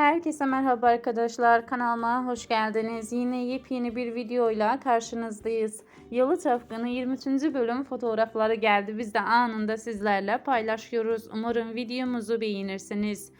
Herkese merhaba arkadaşlar. Kanalıma hoş geldiniz. Yine yepyeni bir videoyla karşınızdayız. Yalı Çapkını 23. bölüm fotoğrafları geldi. Biz de anında sizlerle paylaşıyoruz. Umarım videomuzu beğenirsiniz.